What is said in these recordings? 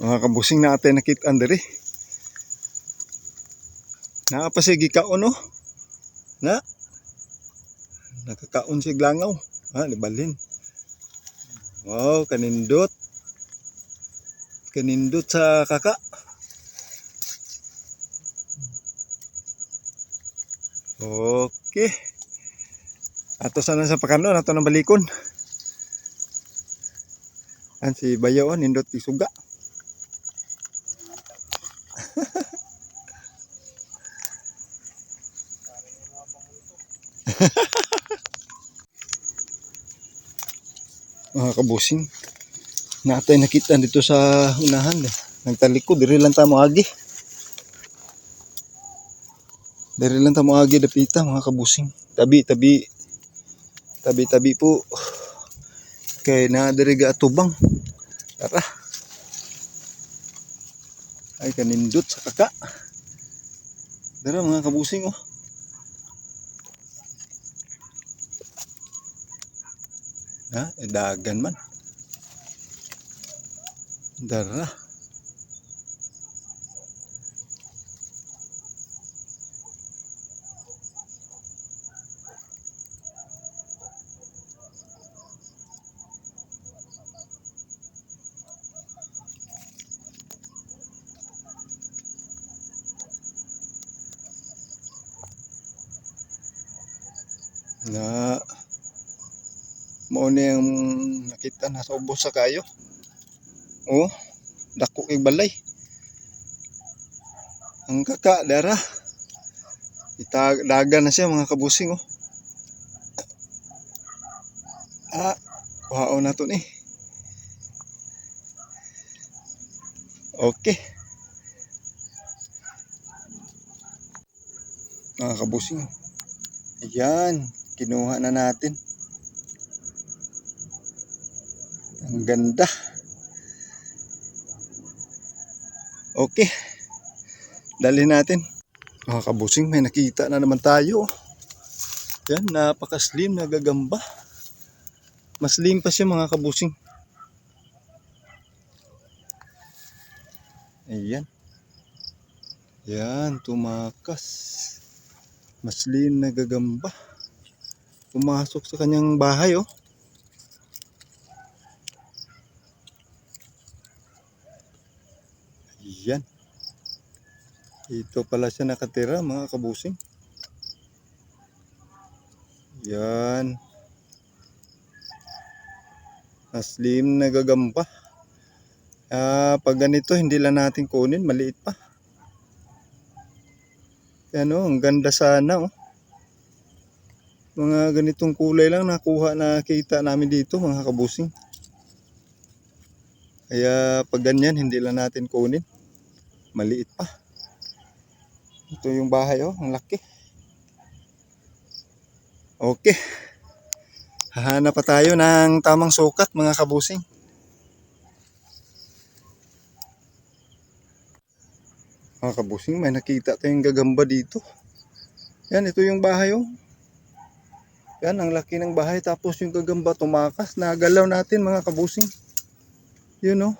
Mga kabusing na atay nakit andere. Nakapasigi ka no? Na? Nakakaon si glangaw. Ha, libalhin. Wow, kanindot. Kanindot sa kaka. Okay. Ato sana sa pakanon, ato ng balikon. An si Bayaw, nindot isuga. mga kabusing natay nakita dito sa unahan eh. nagtalikod diri lang tamo agi. Diri lang tamo agi dapita mga kabusing tabi tabi. Tabi tabi po. Kay na diri ga atubang. Tara. Ay kanindot sa kaka. Dara mga kabusing oh Ha? Eh, dagan man. Dara. Na mao ni ang nakita na sa ubos sa kayo. Oh, dako kay balay. Ang kaka dara. Itadagan na siya mga kabusing oh. Ah, wow na to ni. Okay. Mga kabusing. Ayan, kinuha na natin. Ang ganda. Okay. Dali natin. Mga kabusing, may nakita na naman tayo. Yan, napaka-slim na gagamba. Mas slim pa siya mga kabusing. Ayan. Yan, tumakas. Mas slim na gagamba. Pumasok sa kanyang bahay oh. Yan. Ito pala siya nakatira mga kabusing. Yan. Aslim na gagamba. Ah, pag ganito hindi lang natin kunin, maliit pa. Yan oh, ang ganda sana oh. Mga ganitong kulay lang nakuha na kita namin dito mga kabusing. Kaya pag ganyan hindi lang natin kunin. Maliit pa. Ito yung bahay oh, ang laki. Okay. Hahanap pa tayo ng tamang sukat mga kabusing. Mga kabusing, may nakita tayong gagamba dito. Yan, ito yung bahay oh. Yan, ang laki ng bahay. Tapos yung gagamba tumakas. Nagalaw natin mga kabusing. Yun oh.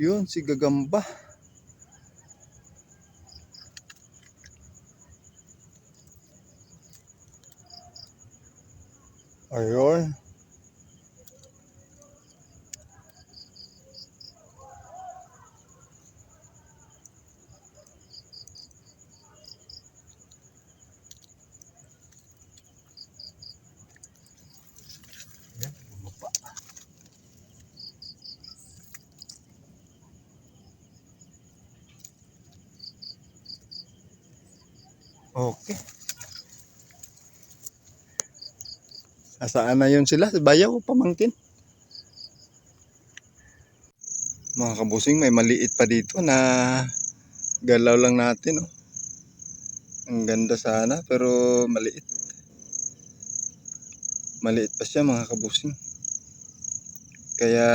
Yun, si gagamba. Ayun. Okay. Asaan na yun sila? Bayaw o pamangkin? Mga kabusing, may maliit pa dito na galaw lang natin. Oh. Ang ganda sana pero maliit. Maliit pa siya mga kabusing. Kaya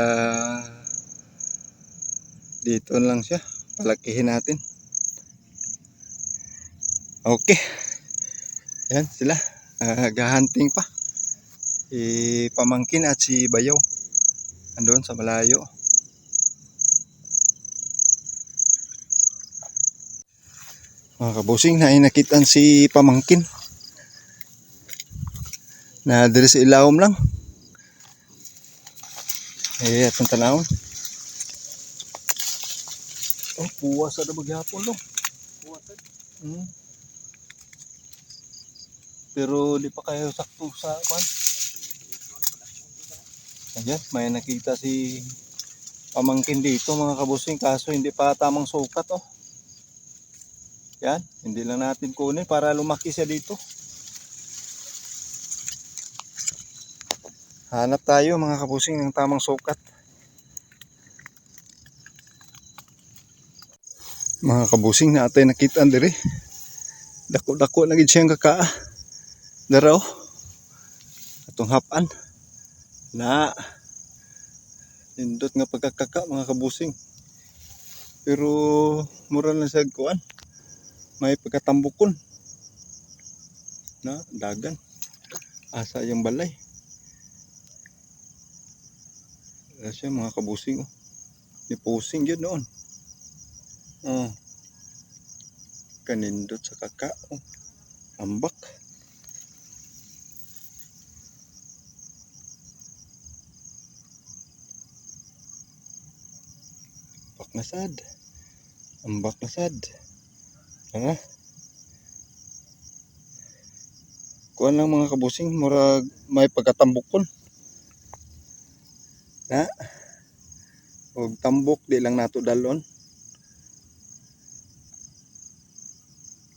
dito lang siya. Palakihin natin. Okay. Yan sila. Uh, gahanting pa si Pamangkin at si Bayaw. Andun sa malayo. Mga kabusing na inakitan si Pamangkin. Na diri sa ilawom lang. Eh atong tanawon. Oh puwas ada bagyapon lo puwas hmm. pero di pa kayo sakto sa kwan? Ayan, may nakita si pamangkin dito mga kabusing kaso hindi pa tamang sukat oh. Yan, hindi lang natin kunin para lumaki siya dito. Hanap tayo mga kabusing ng tamang sukat. Mga kabusing na atay nakita dire. Dako-dako na gid siyang kakaa. Daraw. Atong hapan. Na Nindot nga pagkakaka mga kabusing. Pero mura na sa kuan. May pagkatambukon. Na dagan. Asa yung balay. Siya mga kabusing. Oh. Ni pusing yun noon. Oh. Kanindot sa kaka. Oh. Ambak. Ambak na sad. Ambak na sad. Ha? Kuan lang mga kabusing, murag may pagkatambukon. Na? Og tambok di lang nato dalon.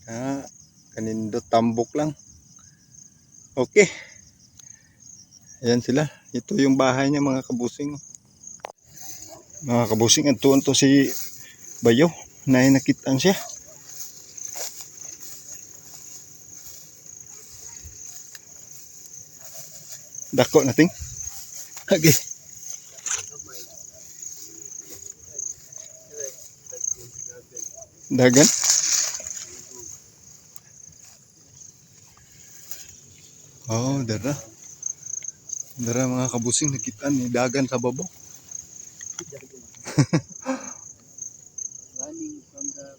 Ha? Kanindot tambok lang. Okay. Ayan sila. Ito yung bahay niya mga kabusing. Mga kabusing, antuan to si Bayo. Na nakitaan siya. Dako nating. Okay. Dagan. Oh, dara. Dara mga kabusing nakitaan ni dagan sa babaw. Running from the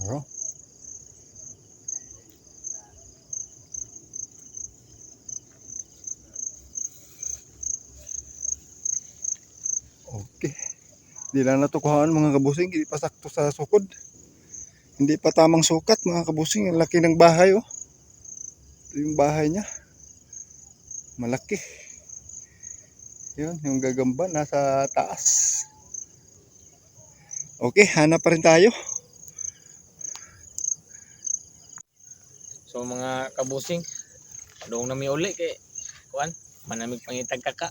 Oh. Okay. Di lang natukuhaan mga kabusing, hindi pa sakto sa sukod. Hindi pa tamang sukat mga kabusing, ang laki ng bahay oh. Ito yung bahay niya. Malaki. Yun, yung gagamba nasa taas. Okay, hanap pa rin tayo. So mga kabusing, doon nami uli kay kuan, manamig pangitag kaka.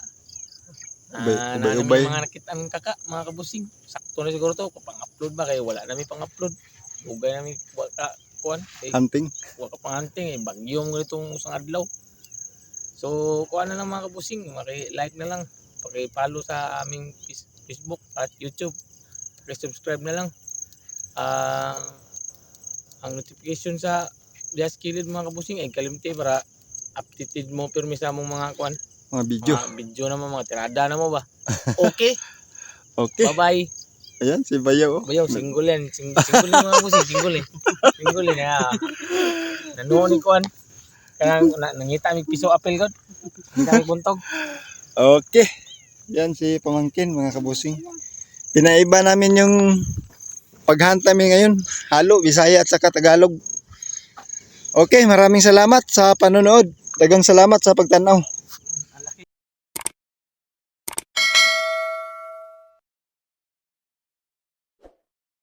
Ah, na ubay. mga nakitaan kaka, mga kabusing. Sakto na siguro to, pang-upload ba kay wala nami pang-upload. Ugay nami wa ka kuan, kay Hunting. wa ka panganting eh, bagyong ganitong isang adlaw. So kuan na lang mga kabusing, maki-like na lang, paki-follow sa aming Facebook at YouTube. Paki-subscribe na lang. Ah, ang notification sa Dias Kilid mga kabusing ay kalimti para updated mo pirmi sa among mga kuan. Mga video. Mga video naman mga tirada na mo ba? Okay, Okay. bye-bye. Ayan, si Bayo. oh. Bayaw, single yan. Sing single yan mga kabusing, single eh. Single eh. Yeah. Ni kuan. Kanang na, nangita mi piso apel god. Nangita mi buntog. Okay. Yan si Pamangkin, mga kabusing. Pinaiba namin yung paghanta mi ngayon. Halo, Bisaya at saka Tagalog. Okay, maraming salamat sa panonood. Dagang salamat sa pagtanaw.